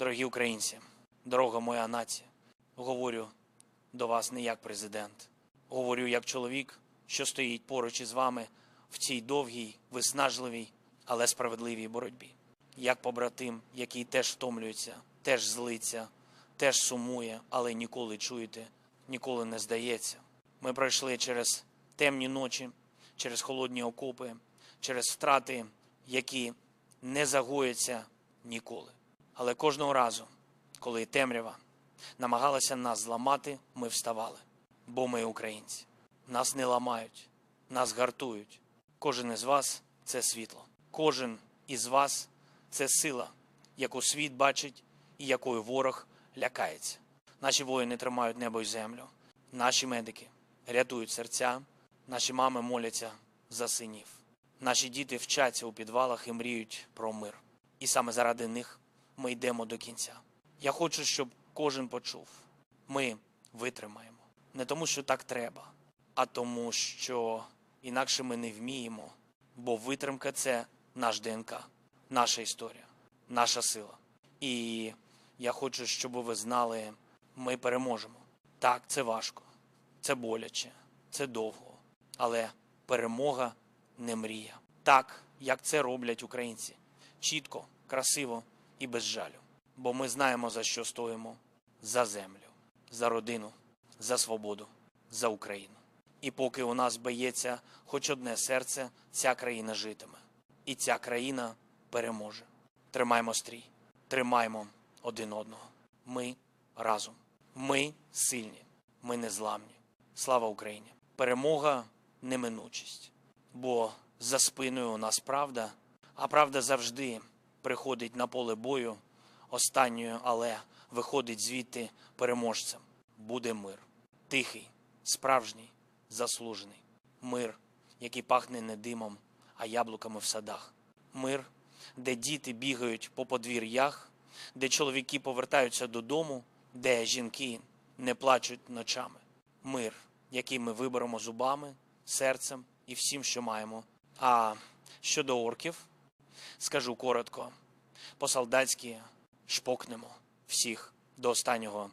Дорогі українці, дорога моя нація, говорю до вас не як президент, говорю як чоловік, що стоїть поруч із вами в цій довгій, виснажливій, але справедливій боротьбі. Як побратим, який теж втомлюється, теж злиться, теж сумує, але ніколи чуєте, ніколи не здається. Ми пройшли через темні ночі, через холодні окопи, через втрати, які не загояться ніколи. Але кожного разу, коли темрява намагалася нас зламати, ми вставали, бо ми українці. Нас не ламають, нас гартують. Кожен із вас це світло. Кожен із вас це сила, яку світ бачить і якою ворог лякається. Наші воїни тримають небо й землю. Наші медики рятують серця, наші мами моляться за синів. Наші діти вчаться у підвалах і мріють про мир. І саме заради них ми йдемо до кінця. Я хочу, щоб кожен почув. Ми витримаємо. Не тому, що так треба, а тому, що інакше ми не вміємо. Бо витримка це наш ДНК, наша історія, наша сила. І я хочу, щоб ви знали, ми переможемо. Так, це важко, це боляче, це довго. Але перемога не мрія. Так, як це роблять українці. Чітко, красиво і без жалю. Бо ми знаємо, за що стоїмо: за землю, за родину, за свободу, за Україну. І поки у нас б'ється хоч одне серце, ця країна житиме. І ця країна переможе. Тримаймо стрій, тримаймо один одного. Ми разом. Ми сильні, ми незламні. Слава Україні! Перемога неминучість. Бо за спиною у нас правда, а правда завжди приходить на поле бою останньою, але виходить звідти переможцем. Буде мир. Тихий, справжній, заслужений. Мир, який пахне не димом, а яблуками в садах. Мир, де діти бігають по подвір'ях, де чоловіки повертаються додому, де жінки не плачуть ночами. Мир, який ми виберемо зубами, серцем і всім, що маємо. А щодо орків, скажу коротко, по-солдатськи шпокнемо всіх до останнього